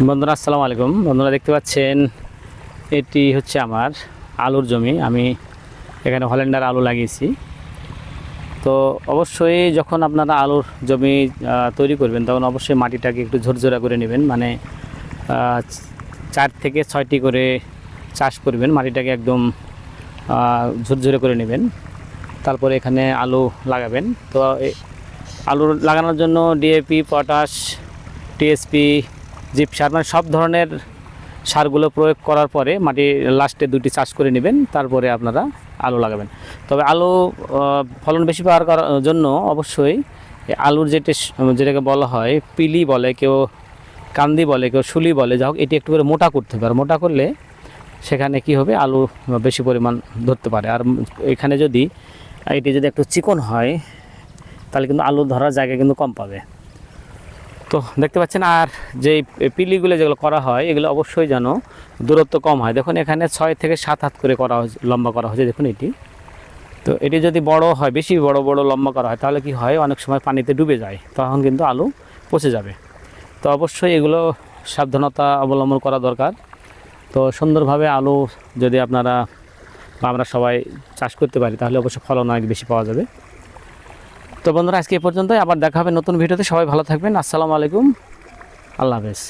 বন্ধুরা, আসসালামু আলাইকুম। বন্ধুরা, দেখতে পাচ্ছেন, এটি হচ্ছে আমার আলুর জমি। আমি এখানে হল্যান্ডার আলু লাগিয়েছি। তো অবশ্যই যখন আপনারা আলুর জমি তৈরি করবেন, তখন অবশ্যই মাটিটাকে একটু ঝরঝরা করে নেবেন। মানে চার থেকে ছয়টি করে চাষ করবেন, মাটিটাকে একদম ঝরঝরে করে নেবেন। তারপরে এখানে আলু লাগাবেন। তো আলু লাগানোর জন্য ডিএপি, পটাশ, টিএসপি জিপ সার মানে সব ধরনের সারগুলো প্রয়োগ করার পরে মাটি লাস্টে দুটি চাষ করে নেবেন, তারপরে আপনারা আলু লাগাবেন। তবে আলু ফলন বেশি পাওয়ার কার- জন্য অবশ্যই আলুর যেটা যেটাকে বলা হয় পিলি বলে, কেউ কান্দি বলে, কেউ শুলি বলে যা হোক, এটি একটু করে মোটা করতে হবে। আর মোটা করলে সেখানে কি হবে? আলু বেশি পরিমাণ ধরতে পারে। আর এখানে যদি, এটি যদি একটু চিকন হয়, তাহলে কিন্তু আলু ধরার জায়গা কিন্তু কম পাবে। তো দেখতে পাচ্ছেন, আর যে পিলিগুলো যেগুলো করা হয়, এগুলো অবশ্যই যেন দূরত্ব কম হয়। দেখুন, এখানে ছয় থেকে সাত হাত করে করা হয়েছে, লম্বা করা হয়েছে, দেখুন এটি। তো এটি যদি বড় হয়, বেশি বড় বড়, লম্বা করা হয়, তাহলে কি হয়, অনেক সময় পানিতে ডুবে যায়, তখন কিন্তু আলু পচে যাবে। তো অবশ্যই এগুলো সাবধানতা অবলম্বন করা দরকার। তো সুন্দরভাবে আলু যদি আপনারা আমরা সবাই চাষ করতে পারি, তাহলে অবশ্যই ফলন অনেক বেশি পাওয়া যাবে। তো বন্ধুরা, আজকে এ পর্যন্তই। আবার দেখা হবে নতুন ভিডিওতে। সবাই ভালো থাকবেন। আসসালামু আলাইকুম। আল্লাহ হাফেজ।